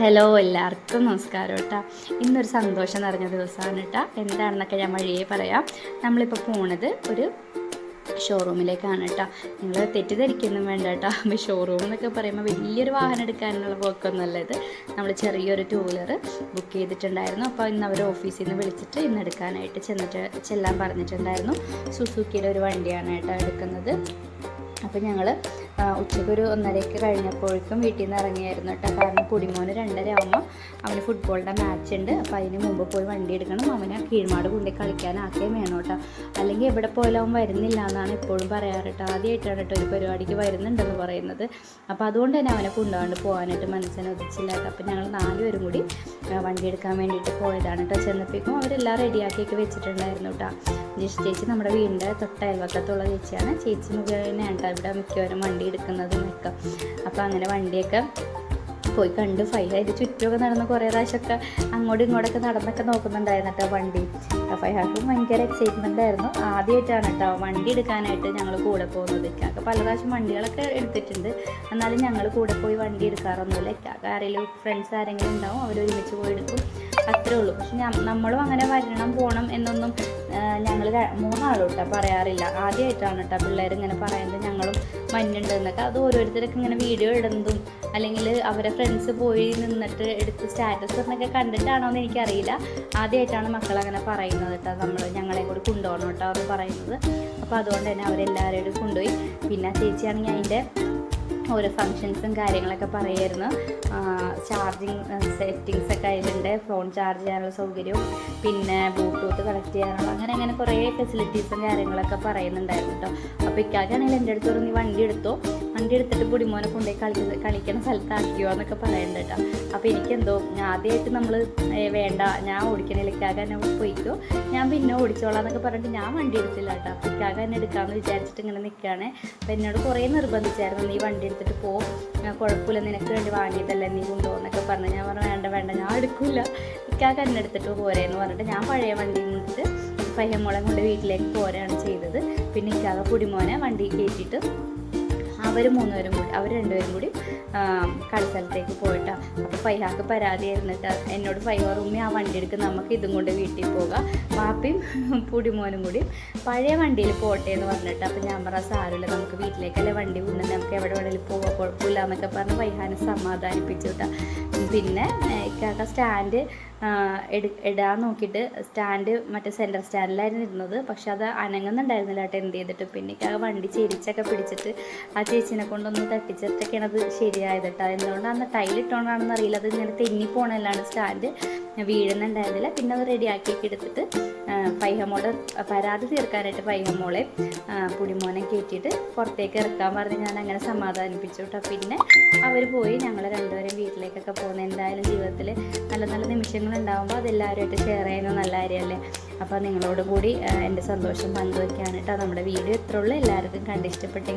Hello എല്ലാവർക്കും നമസ്കാരം കേട്ടോ. ഇന്നൊരു സന്തോഷം നിറഞ്ഞ ദിവസമാണ് കേട്ടോ. എന്താണെന്നൊക്കെ ഞാൻ വഴിയേ പറയാം. നമ്മളിപ്പോൾ പോണത് ഒരു ഷോറൂമിലേക്കാണ് കേട്ടോ. നിങ്ങൾ തെറ്റിദ്ധരിക്കൊന്നും വേണ്ട കേട്ടോ. അപ്പോൾ ഷോറൂം എന്നൊക്കെ പറയുമ്പോൾ വലിയൊരു വാഹനം എടുക്കാനുള്ള പോക്കൊന്നുമല്ല ഇത് നമ്മൾ ചെറിയൊരു ടൂ വീലർ ബുക്ക് ചെയ്തിട്ടുണ്ടായിരുന്നു. അപ്പോൾ ഇന്ന് അവർ ഓഫീസിൽ നിന്ന് വിളിച്ചിട്ട് ഇന്ന് എടുക്കാനായിട്ട് ചെന്നിട്ട് ചെല്ലാൻ പറഞ്ഞിട്ടുണ്ടായിരുന്നു. സുസുക്കിയുടെ ഒരു വണ്ടിയാണ് കേട്ടോ എടുക്കുന്നത്. അപ്പോൾ ഞങ്ങൾ ഉച്ചയ്ക്ക് ഒരു ഒന്നരയൊക്കെ കഴിഞ്ഞപ്പോഴേക്കും വീട്ടിൽ നിന്ന് ഇറങ്ങിയായിരുന്നു കേട്ടോ. കാരണം കുടിമോന് രണ്ടര ആകുമ്പോൾ അവന് ഫുട്ബോളിന്റെ മാച്ച് ഉണ്ട്. അപ്പോൾ അതിന് മുമ്പ് പോയി വണ്ടി എടുക്കണം. അവനെ കീഴ്മാട് കൊണ്ടി കളിക്കാനാക്കുകയും വേണം കേട്ടോ. അല്ലെങ്കിൽ എവിടെ പോയാലും അവൻ വരുന്നില്ല എന്നാണ് എപ്പോഴും പറയാറ് കേട്ടോ. ആദ്യമായിട്ടാണ് കേട്ടോ ഒരു പരിപാടിക്ക് വരുന്നുണ്ടെന്ന് പറയുന്നത്. അപ്പോൾ അതുകൊണ്ട് തന്നെ അവനെ കൊണ്ടുപോകാണ്ട് പോകാനായിട്ട് മനസ്സിനെ ഉദിച്ചില്ല കേട്ടോ. അപ്പോൾ ഞങ്ങൾ നാലുപേരും കൂടി വണ്ടി എടുക്കാൻ വേണ്ടിയിട്ട് പോയതാണ് കേട്ടോ. ചെന്നപ്പോഴേക്കും അവരെല്ലാം റെഡിയാക്കിയൊക്കെ വെച്ചിട്ടുണ്ടായിരുന്നു കേട്ടോ. ജിഷ് ചേച്ചി നമ്മുടെ വീടിന്റെ തൊട്ടയൽവക്കത്തുള്ള ചേച്ചിയാണ്. ചേച്ചി മുഖേനയാണ് കേട്ടോ ഇവിടെ മിക്കവരും വണ്ടി എടുക്കുന്നതും അപ്പോൾ അങ്ങനെ വണ്ടിയൊക്കെ പോയി കണ്ട് ഫൈൽ അതിന്റെ ചുറ്റുമൊക്കെ നടന്ന് കുറേ പ്രാവശ്യമൊക്കെ അങ്ങോട്ടും ഇങ്ങോട്ടൊക്കെ നടന്നൊക്കെ നോക്കുന്നുണ്ടായിരുന്നു കേട്ടോ വണ്ടി. അപ്പോൾ അയാൾക്കും ഭയങ്കര എക്സൈറ്റ്മെന്റ് ആയിരുന്നു. ആദ്യമായിട്ടാണ് കേട്ടോ വണ്ടി എടുക്കാനായിട്ട് ഞങ്ങൾ കൂടെ പോകുന്നത്. ഇക്കാക്ക പല പ്രാവശ്യം വണ്ടികളൊക്കെ എടുത്തിട്ടുണ്ട്. എന്നാലും ഞങ്ങൾ കൂടെ പോയി വണ്ടി എടുക്കാറൊന്നുമില്ല. ഇക്കാക്ക ആരെങ്കിലും ഫ്രണ്ട്സ് ആരെങ്കിലും ഉണ്ടാവും അവർ ഒരുമിച്ച് പോയി എടുക്കും. അത്രേ ഉള്ളൂ. പക്ഷെ നമ്മളും അങ്ങനെ വരണം പോകണം എന്നൊന്നും ഞങ്ങൾ മൂന്നാളും കേട്ടോ പറയാറില്ല. ആദ്യമായിട്ടാണ് കേട്ടോ പിള്ളേർ ഇങ്ങനെ പറയുന്നത്. ഞങ്ങളും മഞ്ഞുണ്ട് എന്നൊക്കെ. അത് ഓരോരുത്തരൊക്കെ ഇങ്ങനെ വീഡിയോ ഇടുന്നതും അല്ലെങ്കിൽ അവരെ ഫ്രണ്ട്സ് പോയി നിന്നിട്ട് എടുത്ത് സ്റ്റാറ്റസ് എന്നൊക്കെ കണ്ടിട്ടാണോ എന്ന് എനിക്കറിയില്ല. ആദ്യമായിട്ടാണ് മക്കൾ അങ്ങനെ പറയുന്നത് കേട്ടോ നമ്മൾ ഞങ്ങളെ കൂടി കൊണ്ടുപോകണം കേട്ടോ എന്ന് പറയുന്നത്. അപ്പോൾ അതുകൊണ്ട് തന്നെ അവരെല്ലാവരോടും കൊണ്ടുപോയി. പിന്നെ ചേച്ചിയാണെങ്കിൽ അതിന്റെ ഓരോ ഫങ്ഷൻസും കാര്യങ്ങളൊക്കെ പറയായിരുന്നു. ചാർജിങ് സെറ്റിങ്സ് ഒക്കെ അതിലുണ്ട് ഫോൺ ചാർജ് ചെയ്യാനുള്ള സൗകര്യവും പിന്നെ ബ്ലൂടൂത്ത് കണക്ട് ചെയ്യാനുള്ള അങ്ങനെ അങ്ങനെ കുറേ ഫെസിലിറ്റീസും കാര്യങ്ങളൊക്കെ പറയുന്നുണ്ടായിരുന്നു കേട്ടോ അപ്പോൾ ഇക്കാക്കാണെങ്കിൽ എന്റെ അടുത്ത് പറഞ്ഞു വണ്ടി എടുത്തോ? വണ്ടി എടുത്തിട്ട് പൊടിമോനെ കൊണ്ടുപോയി കളിക്കുന്ന കളിക്കുന്ന സ്ഥലത്താക്കിയോ എന്നൊക്കെ പറയുന്നുണ്ട് കേട്ടോ. അപ്പോൾ എനിക്കെന്തോ ആദ്യമായിട്ട് നമ്മൾ വേണ്ട ഞാൻ ഓടിക്കണില്ല ഇക്കാക്ക എന്നെ പോയിക്കോ. ഞാൻ പിന്നെ ഓടിച്ചോളാം എന്നൊക്കെ പറഞ്ഞിട്ട് ഞാൻ വണ്ടി എടുത്തില്ല കേട്ടോ. അപ്പോൾ ഇക്കാകെ എന്നെ എടുക്കാമെന്ന് വിചാരിച്ചിട്ട് ഇങ്ങനെ നിൽക്കുകയാണ് അപ്പോൾ എന്നോട് കുറേ നിർബന്ധിച്ചായിരുന്നു നീ വണ്ടി എടുത്തിട്ട് പോ. കുഴപ്പമില്ല നിനക്ക് വേണ്ടി വാങ്ങിയതല്ലേ നീ കൊണ്ടുപോകുന്നൊക്കെ പറഞ്ഞു. ഞാൻ പറഞ്ഞു വേണ്ട വേണ്ട ഞാൻ എടുക്കില്ല ഇക്കാകെ എന്നെ എടുത്തിട്ട് പോരേന്ന് പറഞ്ഞിട്ട് ഞാൻ പഴയ വണ്ടി എടുത്തിട്ട് പയ്യമ്മോളെ കൊണ്ട് വീട്ടിലേക്ക് പോരാണ് ചെയ്തത്. പിന്നെ ഇക്കാകെ കുടിമോനെ വണ്ടി കയറ്റിയിട്ട് അവർ മൂന്നുപേരും കൂടി അവർ രണ്ടുപേരും കൂടി കളിസ്ഥലത്തേക്ക് പോയിട്ടാ. അപ്പോൾ ഫൈഹാക്ക് പരാതി ആയിരുന്നിട്ട് എന്നോട് ഫൈഹ ഉമ്മ ആ വണ്ടി എടുക്കും നമുക്ക് ഇതും കൊണ്ട് വീട്ടിൽ പോകാം. പാപ്പയും പുടിമോനും കൂടി പഴയ വണ്ടിയിൽ പോട്ടെ എന്ന് പറഞ്ഞിട്ട് അപ്പോൾ ഞാൻ പറഞ്ഞ സാരമില്ല നമുക്ക് വീട്ടിലേക്കല്ലേ വണ്ടി കൊണ്ടുവന്ന് നമുക്ക് എവിടെ വേണമെങ്കിലും പോകാം കുഴപ്പമില്ല എന്നൊക്കെ പറഞ്ഞ് ഫൈഹാനെ സമാധാനിപ്പിച്ചു കേട്ടോ പിന്നെ ഇക്കാക്ക സ്റ്റാൻഡ് ഇടാൻ നോക്കിയിട്ട് സ്റ്റാൻഡ് മറ്റേ സെന്റർ സ്റ്റാൻഡിലായിരുന്നു ഇരുന്നത്. പക്ഷെ അത് അനങ്ങുന്നുണ്ടായിരുന്നില്ല കേട്ടോ എന്ത് ചെയ്തിട്ട്. പിന്നെ ആ വണ്ടി ചെരിച്ചൊക്കെ പിടിച്ചിട്ട് ആ ചേച്ചിനെ കൊണ്ടൊന്ന് തട്ടിച്ചിട്ടൊക്കെയാണ് അത് ശരിയായത് കേട്ടോ. എന്തുകൊണ്ടാണ് ടൈലിട്ടോണ്ടാണെന്ന് അറിയില്ല. അത് ഇങ്ങനെ തെന്നി പോണല്ലാണ് സ്റ്റാൻഡ്. വീഴുന്നുണ്ടായിരുന്നില്ല. പിന്നെ അത് റെഡിയാക്കിയൊക്കെ എടുത്തിട്ട് പൈഹമോടെ പരാതി തീർക്കാനായിട്ട് പൈഹമോളെ പുടിമോനെ കയറ്റിയിട്ട് പുറത്തേക്ക് ഇറക്കാൻ പറഞ്ഞ് ഞാൻ അങ്ങനെ സമാധാനിപ്പിച്ചു കേട്ടോ. പിന്നെ അവർ പോയി ഞങ്ങൾ രണ്ടുപേരും വീട്ടിലേക്കൊക്കെ പോകുന്നത് എന്തായാലും ജീവിതത്തിൽ നല്ല നല്ല നിമിഷങ്ങൾ ഉണ്ടാകുമ്പോൾ അതെല്ലാവരുമായിട്ട് ഷെയർ ചെയ്യുന്നത് നല്ല കാര്യമല്ലേ? അപ്പോൾ നിങ്ങളോട് കൂടി എന്റെ സന്തോഷം പങ്കുവയ്ക്കാണ് കേട്ടോ നമ്മുടെ വീഡിയോ ഇത്ര ഉള്ളൂ. എല്ലാവർക്കും കണ്ട് ഇഷ്ടപ്പെട്ടെങ്കിൽ